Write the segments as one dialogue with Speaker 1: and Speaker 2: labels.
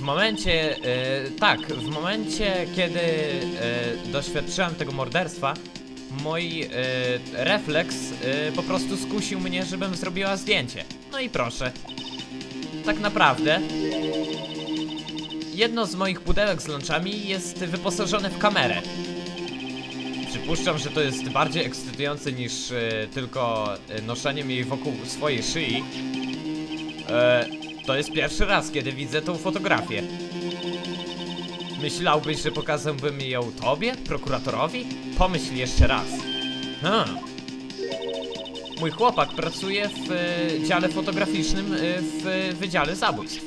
Speaker 1: W momencie, e, tak, w momencie, kiedy e, doświadczyłem tego morderstwa, mój e, refleks e, po prostu skusił mnie, żebym zrobiła zdjęcie. No i proszę. Tak naprawdę, jedno z moich pudełek z lunchami jest wyposażone w kamerę. Przypuszczam, że to jest bardziej ekscytujące niż e, tylko e, noszeniem jej wokół swojej szyi. E, to jest pierwszy raz, kiedy widzę tą fotografię. Myślałbyś, że pokazałbym ją tobie, prokuratorowi? Pomyśl jeszcze raz. Hmm. Mój chłopak pracuje w e, dziale fotograficznym e, w Wydziale Zabójstw.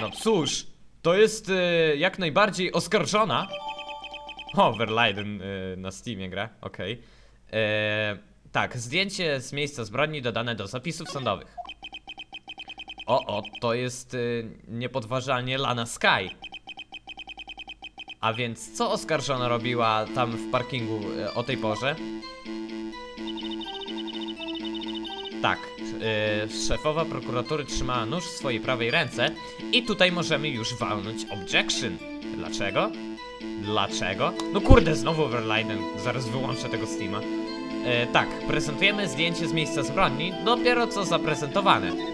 Speaker 1: No cóż, to jest e, jak najbardziej oskarżona. O, Verleiden e, na Steamie gra, okej. E, Tak, zdjęcie z miejsca zbrodni dodane do zapisów sądowych. O, o, to jest y, niepodważalnie Lana Sky. A więc co oskarżona robiła tam w parkingu y, o tej porze? Tak, y, szefowa prokuratury trzymała nóż w swojej prawej ręce i tutaj możemy już walnąć objection. Dlaczego? Dlaczego? No kurde, znowu Verleiden, zaraz wyłączę tego Steama. E, tak, prezentujemy zdjęcie z miejsca zbrodni, dopiero co zaprezentowane.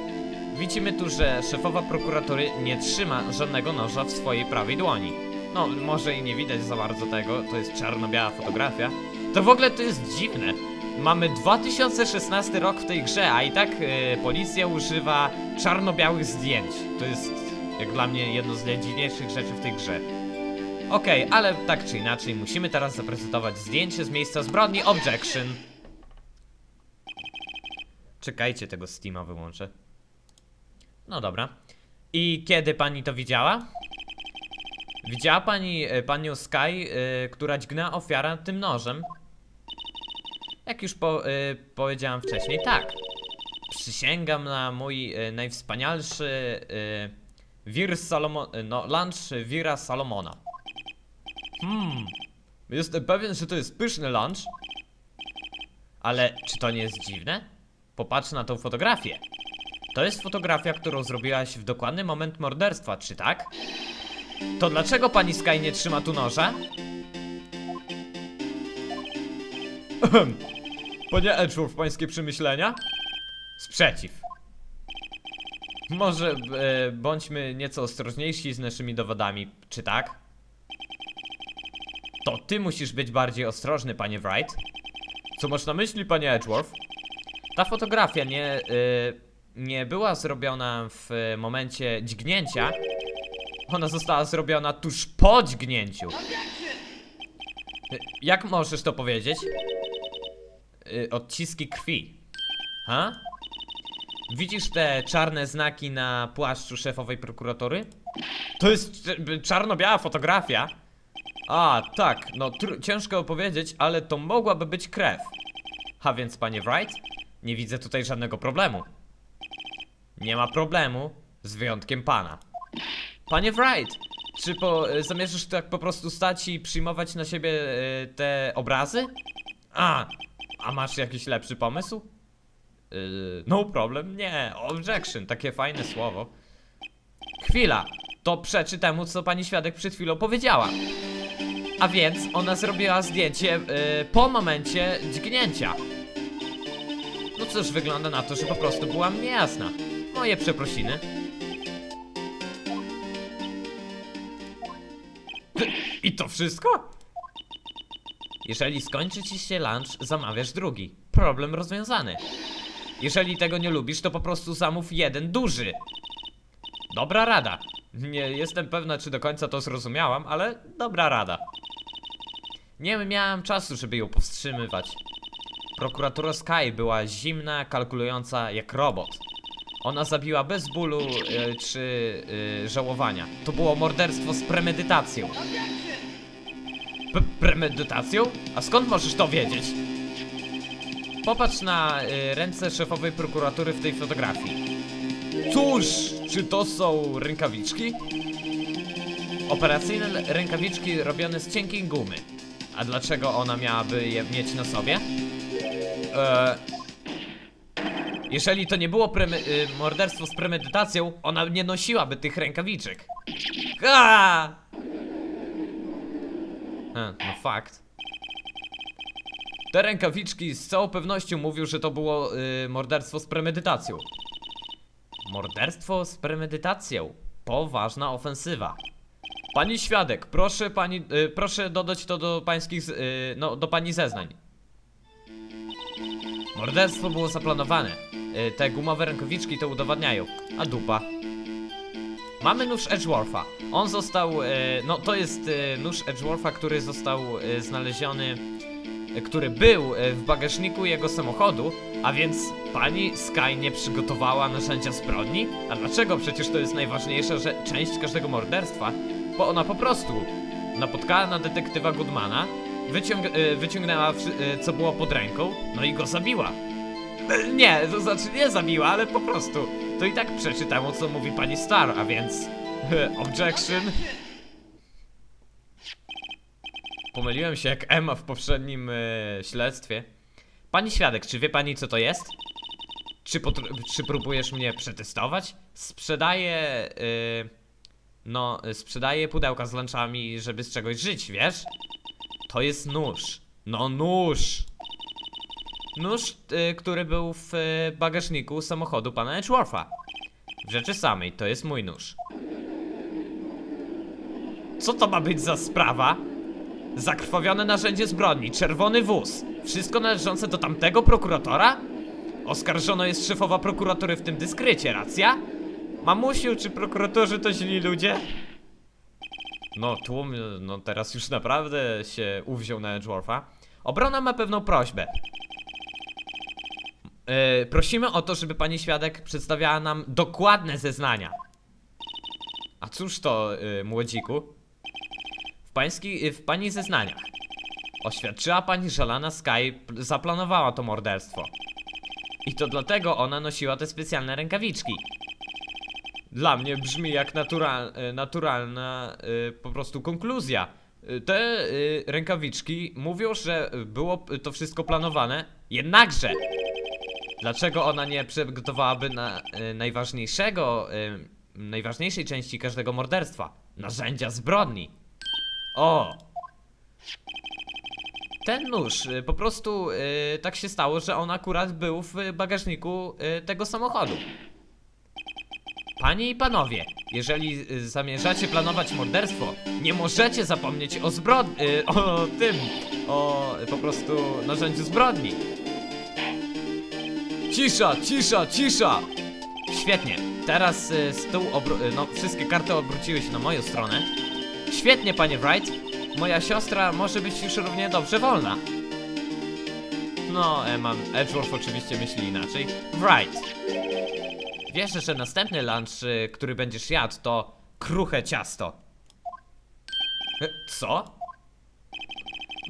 Speaker 1: Widzimy tu, że szefowa prokuratury nie trzyma żadnego noża w swojej prawej dłoni. No, może i nie widać za bardzo tego, to jest czarno-biała fotografia. To w ogóle to jest dziwne. Mamy 2016 rok w tej grze, a i tak e, policja używa czarno-białych zdjęć. To jest, jak dla mnie, jedno z najdziwniejszych rzeczy w tej grze. Okej, ale tak czy inaczej, musimy teraz zaprezentować zdjęcie z miejsca zbrodni Objection. Czekajcie, tego Steama wyłączę. No dobra. I kiedy pani to widziała? Widziała pani e, panią Sky, e, która dźgna ofiarę tym nożem? Jak już po, e, powiedziałam wcześniej, tak. Przysięgam na mój najwspanialszy wir Salomon, e, no, lunch Wira Salomona. Hmm. Jestem pewien, że to jest pyszny lunch. Ale czy to nie jest dziwne? Popatrz na tą fotografię. To jest fotografia, którą zrobiłaś w dokładny moment morderstwa, czy tak? To dlaczego pani Sky nie trzyma tu noża? Panie Edgeworth, pańskie przemyślenia? Sprzeciw. Może e, bądźmy nieco ostrożniejsi z naszymi dowodami, czy tak? To ty musisz być bardziej ostrożny, panie Wright. Co masz na myśli, panie Edgeworth? Ta fotografia nie, y, nie była zrobiona w y, momencie dźgnięcia. Ona została zrobiona tuż po dźgnięciu. Y, Jak możesz to powiedzieć? Y, odciski krwi. Ha? Widzisz te czarne znaki na płaszczu szefowej prokuratury? To jest cz- czarno-biała fotografia. A, tak, no ciężko opowiedzieć, ale to mogłaby być krew. A więc, panie Wright, nie widzę tutaj żadnego problemu. Nie ma problemu, z wyjątkiem pana. Panie Wright, czy po, e, zamierzasz tak po prostu stać i przyjmować na siebie e, te obrazy? A, a masz jakiś lepszy pomysł? Yy, no problem, nie, objection, takie fajne słowo. Chwila, to przeczy temu, co pani świadek przed chwilą powiedziała. A więc ona zrobiła zdjęcie yy, po momencie dźgnięcia. No cóż, wygląda na to, że po prostu byłam niejasna. Moje przeprosiny. I to wszystko? Jeżeli skończy ci się lunch, zamawiasz drugi. Problem rozwiązany. Jeżeli tego nie lubisz, to po prostu zamów jeden duży. Dobra rada. Nie jestem pewna, czy do końca to zrozumiałam, ale dobra rada. Nie miałam czasu, żeby ją powstrzymywać. Prokuratura Sky była zimna, kalkulująca jak robot. Ona zabiła bez bólu e, czy e, żałowania. To było morderstwo z premedytacją. P premedytacją? A skąd możesz to wiedzieć? Popatrz na y, ręce szefowej prokuratury w tej fotografii. Cóż, czy to są rękawiczki? Operacyjne rękawiczki robione z cienkiej gumy. A dlaczego ona miałaby je mieć na sobie? Eee... Jeżeli to nie było y, morderstwo z premedytacją, ona nie nosiłaby tych rękawiczek. Ha! No fakt. Te rękawiczki z całą pewnością mówią, że to było y, morderstwo z premedytacją. Morderstwo z premedytacją. Poważna ofensywa. Pani świadek, proszę pani, y, proszę dodać to do pańskich, y, no, do pani zeznań. Morderstwo było zaplanowane. Y, te gumowe rękawiczki to udowadniają. A dupa. Mamy nóż Edgewortha. On został, y, no to jest y, nóż Edgewortha, który został znaleziony, który był w bagażniku jego samochodu, a więc pani Sky nie przygotowała narzędzia zbrodni? A dlaczego? Przecież to jest najważniejsza że część każdego morderstwa, bo ona po prostu napotkała na detektywa Goodmana, wyciąg wyciągnęła co było pod ręką, no i go zabiła. Nie, to znaczy nie zabiła, ale po prostu. To i tak przeczy temu, co mówi pani Star, a więc... Objection. Pomyliłem się jak Emma w poprzednim e, śledztwie. Pani świadek, czy wie pani co to jest? Czy, czy próbujesz mnie przetestować? Sprzedaję... y, no, sprzedaję pudełka z lunchami, żeby z czegoś żyć, wiesz? To jest nóż. No nóż! Nóż, y, który był w y, bagażniku samochodu pana Edgewortha. W rzeczy samej, to jest mój nóż. Co to ma być za sprawa? Zakrwawione narzędzie zbrodni, czerwony wóz. Wszystko należące do tamtego prokuratora? Oskarżono jest szefowa prokuratury w tym dyskrycie, racja? Mamusiu, czy prokuratorzy to źli ludzie? No, tłum, no teraz już naprawdę się uwziął na Edgewortha. Obrona ma pewną prośbę. Yy, prosimy o to, żeby pani świadek przedstawiała nam dokładne zeznania. A cóż to, yy, młodziku? W, pański, yy, w pani zeznaniach oświadczyła pani, że Lana Sky zaplanowała to morderstwo. I to dlatego ona nosiła te specjalne rękawiczki. Dla mnie brzmi jak natural, naturalna po prostu konkluzja. Te rękawiczki mówią, że było to wszystko planowane, jednakże dlaczego ona nie przygotowałaby na y, najważniejszego, y, najważniejszej części każdego morderstwa? Narzędzia zbrodni. O! Ten nóż, y, po prostu y, tak się stało, że on akurat był w bagażniku y, tego samochodu. Panie i panowie, jeżeli y, zamierzacie planować morderstwo, nie możecie zapomnieć o zbrodni, y, o tym, o po prostu narzędziu zbrodni. Cisza, cisza, cisza! Świetnie, teraz y, stół obr- y, no wszystkie karty obróciły się na moją stronę. Świetnie, panie Wright. Moja siostra może być już równie dobrze wolna. No, Emma, Edgeworth oczywiście myśli inaczej. Wright. Wiesz, że następny lunch, y, który będziesz jadł, to kruche ciasto. E, Co?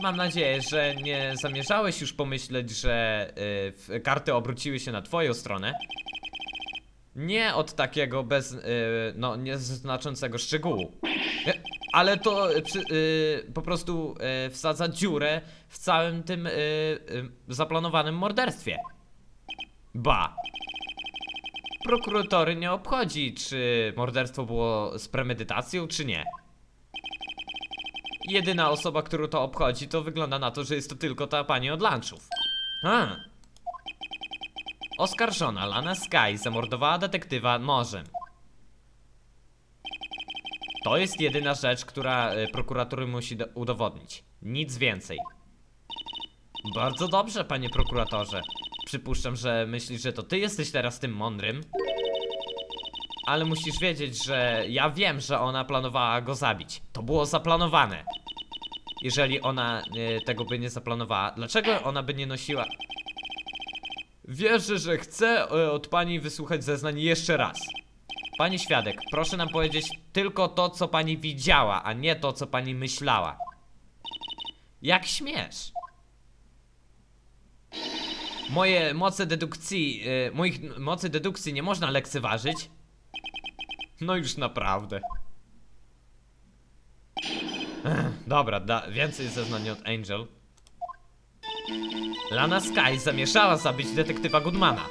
Speaker 1: Mam nadzieję, że nie zamierzałeś już pomyśleć, że y, karty obróciły się na twoją stronę. Nie od takiego bez, y, no, nieznaczącego szczegółu. E, Ale to y, y, po prostu y, wsadza dziurę w całym tym y, y, zaplanowanym morderstwie. Ba. Prokuratory nie obchodzi, czy morderstwo było z premedytacją, czy nie. Jedyna osoba, którą to obchodzi, to wygląda na to, że jest to tylko ta pani od lunchów. A. Oskarżona Lana Sky zamordowała detektywa nożem. To jest jedyna rzecz, która y, prokuratury musi do- udowodnić. Nic więcej. Bardzo dobrze, panie prokuratorze. Przypuszczam, że myślisz, że to ty jesteś teraz tym mądrym. Ale musisz wiedzieć, że ja wiem, że ona planowała go zabić. To było zaplanowane. Jeżeli ona y, tego by nie zaplanowała, dlaczego ona by nie nosiła? Wierzę, że chcę y, od pani wysłuchać zeznań jeszcze raz. Pani świadek, proszę nam powiedzieć tylko to, co pani widziała, a nie to, co pani myślała. Jak śmiesz? Moje moce dedukcji, y, moich mocy dedukcji nie można lekceważyć. No już naprawdę. Dobra, da, więcej zeznań od Angel. Lana Sky zamieszała zabić detektywa Goodmana.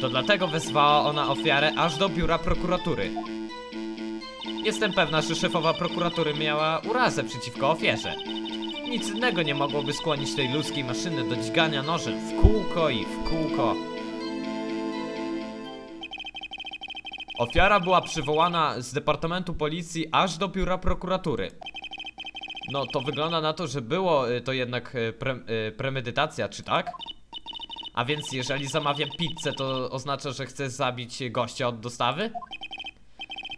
Speaker 1: To dlatego wezwała ona ofiarę aż do biura prokuratury. Jestem pewna, że szefowa prokuratury miała urazę przeciwko ofierze. Nic innego nie mogłoby skłonić tej ludzkiej maszyny do dźgania nożem w kółko i w kółko. Ofiara była przywołana z departamentu policji aż do biura prokuratury. No, to wygląda na to, że było y, to jednak y, pre, y, premedytacja, czy tak? A więc jeżeli zamawiam pizzę, to oznacza, że chcę zabić gościa od dostawy?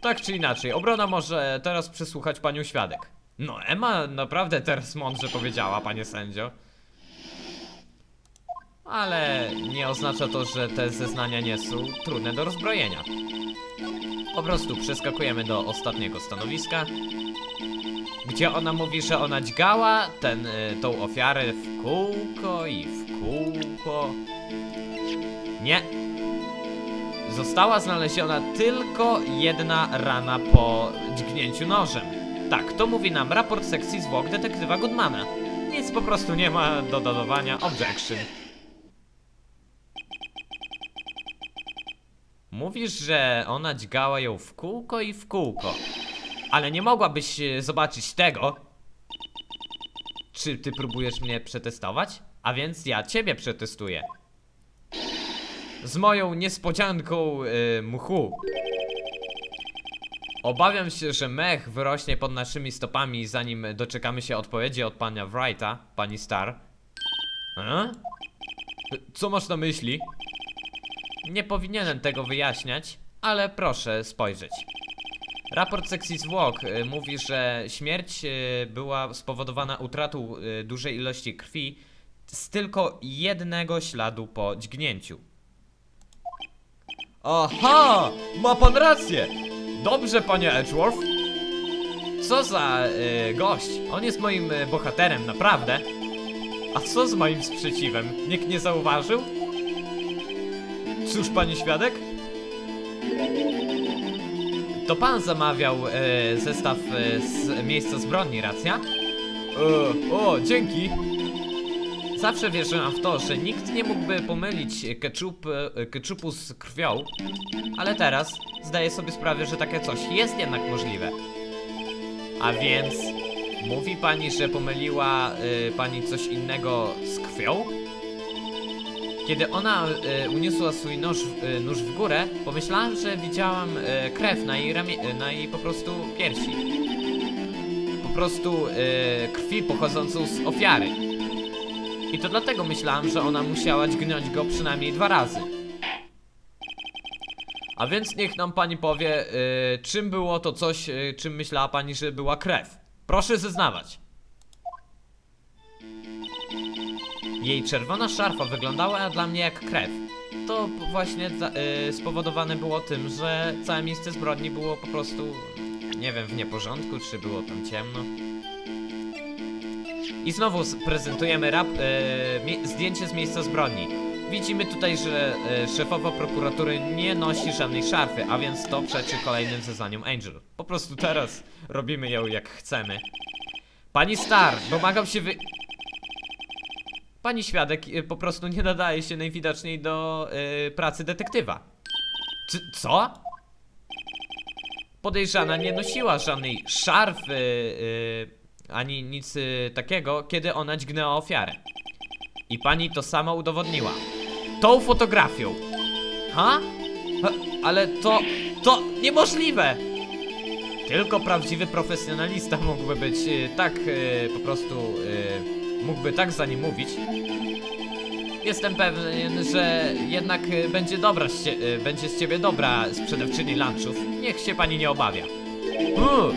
Speaker 1: Tak czy inaczej, obrona może teraz przesłuchać panią świadek. No, Emma naprawdę teraz mądrze powiedziała, panie sędzio. Ale nie oznacza to, że te zeznania nie są trudne do rozbrojenia. Po prostu przeskakujemy do ostatniego stanowiska, gdzie ona mówi, że ona dźgała ten, y, tą ofiarę w kółko i w kółko. Nie. Została znaleziona tylko jedna rana po dźgnięciu nożem. Tak, to mówi nam raport sekcji zwłok detektywa Goodmana. Nic po prostu nie ma do dodawania. Objection. Mówisz, że ona dźgała ją w kółko i w kółko. Ale nie mogłabyś e, zobaczyć tego. Czy ty próbujesz mnie przetestować? A więc ja ciebie przetestuję. Z moją niespodzianką yy, mchu. Obawiam się, że mech wyrośnie pod naszymi stopami, zanim doczekamy się odpowiedzi od pana Wrighta, pani Star. A? Co masz na myśli? Nie powinienem tego wyjaśniać, ale proszę spojrzeć. Raport sekcji zwłok y, mówi, że śmierć y, była spowodowana utratą y, dużej ilości krwi z tylko jednego śladu po dźgnięciu. Aha! Ma pan rację! Dobrze, panie Edgeworth. Co za y, gość? On jest moim y, bohaterem, naprawdę. A co z moim sprzeciwem? Nikt nie zauważył? Cóż, pani świadek? To pan zamawiał e, zestaw e, z miejsca zbrodni, racja? E, o, dzięki. Zawsze wierzyłam w to, że nikt nie mógłby pomylić ketchup, e, ketchupu z krwią, ale teraz zdaję sobie sprawę, że takie coś jest jednak możliwe. A więc mówi pani, że pomyliła e, pani coś innego z krwią? Kiedy ona e, uniosła swój nóż, e, nóż w górę, pomyślałam, że widziałam e, krew na jej, ramie, e, na jej po prostu piersi. Po prostu e, krwi pochodzącą z ofiary. I to dlatego myślałam, że ona musiała dźgnąć go przynajmniej dwa razy. A więc niech nam pani powie, e, czym było to coś, e, czym myślała pani, że była krew. Proszę zeznawać. Jej czerwona szarfa wyglądała dla mnie jak krew. To właśnie za, y, spowodowane było tym, że całe miejsce zbrodni było po prostu, nie wiem, w nieporządku, czy było tam ciemno. I znowu prezentujemy rap, y, mie- zdjęcie z miejsca zbrodni. Widzimy tutaj, że y, szefowa prokuratury nie nosi żadnej szarfy, a więc to przeczy kolejnym zeznaniom Angel. Po prostu teraz robimy ją jak chcemy. Pani Star, domagam się wy... Pani świadek y, po prostu nie nadaje się najwidoczniej do y, pracy detektywa. Czy, co? Podejrzana nie nosiła żadnej szarfy y, ani nic takiego, kiedy ona dźgnęła ofiarę. I pani to sama udowodniła. Tą fotografią. Ha? ha? Ale to. to niemożliwe! Tylko prawdziwy profesjonalista mógłby być tak po prostu. Mógłby tak za nim mówić. Jestem pewien, że jednak y, będzie dobra z y, będzie z ciebie dobra sprzedawczyni lunchów. Niech się pani nie obawia. Uuu,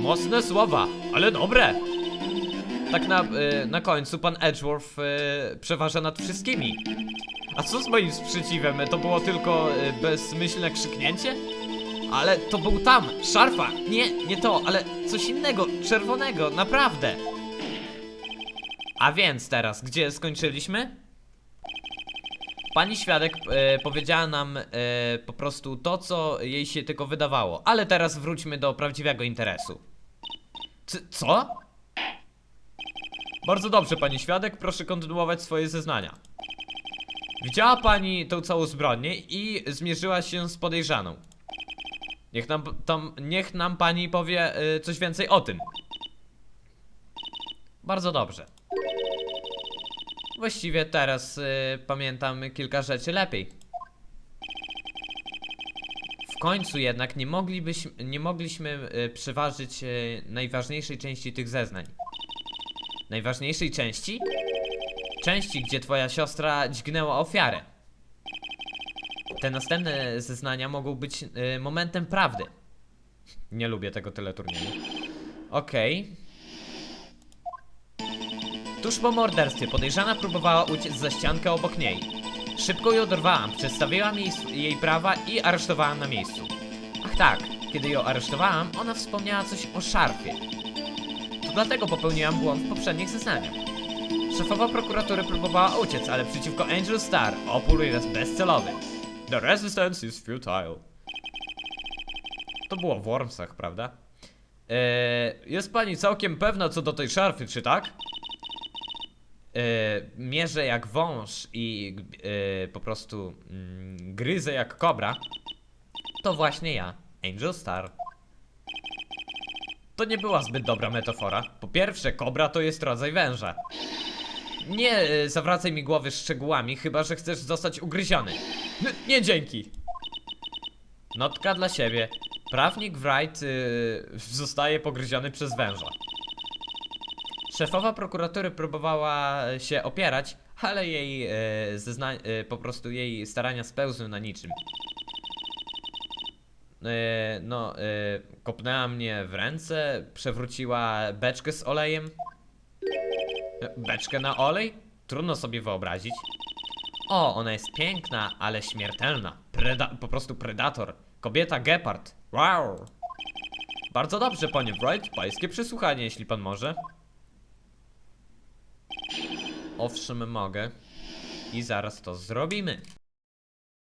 Speaker 1: mocne słowa, ale dobre. Tak na, y, na końcu pan Edgeworth przeważa nad wszystkimi. A co z moim sprzeciwem? To było tylko bezmyślne krzyknięcie? Ale to był tam, szarfa. Nie, nie to, ale coś innego, czerwonego, naprawdę. A więc teraz, gdzie skończyliśmy? Pani świadek e, powiedziała nam e, po prostu to, co jej się tylko wydawało. Ale teraz wróćmy do prawdziwego interesu. C co? Bardzo dobrze, pani świadek, proszę kontynuować swoje zeznania. Widziała pani tą całą zbrodnię i zmierzyła się z podejrzaną. Niech nam, tam, niech nam pani powie y, coś więcej o tym. Bardzo dobrze. Właściwie teraz y, pamiętam kilka rzeczy lepiej. W końcu jednak nie, moglibyśmy, nie mogliśmy y, przeważyć y, najważniejszej części tych zeznań. Najważniejszej części? Części, gdzie twoja siostra dźgnęła ofiarę. Te następne zeznania mogą być y, momentem prawdy. Nie lubię tego teleturnieju. Okej. Tuż po morderstwie podejrzana próbowała uciec za ściankę obok niej. Szybko ją dorwałam, przedstawiłam jej, jej prawa i aresztowałam na miejscu. Ach tak, kiedy ją aresztowałam, ona wspomniała coś o szarfie. To dlatego popełniłam błąd w poprzednich zeznaniach. Szefowa prokuratury próbowała uciec, ale przeciwko Angel Star opór jest bezcelowy. The resistance is futile. To było w Wormsach, prawda? Eee, jest pani całkiem pewna co do tej szarfy, czy tak? Eee, mierzę jak wąż i e, po prostu mm, gryzę jak kobra. To właśnie ja, Angel Star. To nie była zbyt dobra metafora. Po pierwsze, kobra to jest rodzaj węża. Nie e, zawracaj mi głowy szczegółami, chyba że chcesz zostać ugryziony. Nie dzięki. Notka dla siebie. Prawnik Wright y, zostaje pogryziony przez węża. Szefowa prokuratury próbowała się opierać, ale jej e, zezna- e, po prostu jej starania spełzły na niczym. E, no, e, kopnęła mnie w ręce, przewróciła beczkę z olejem. E, Beczkę na olej? Trudno sobie wyobrazić. O, ona jest piękna, ale śmiertelna. Preda po prostu predator. Kobieta gepard. Wow. Bardzo dobrze, panie Wright. Pańskie przesłuchanie, jeśli pan może. Owszem, mogę. I zaraz to zrobimy.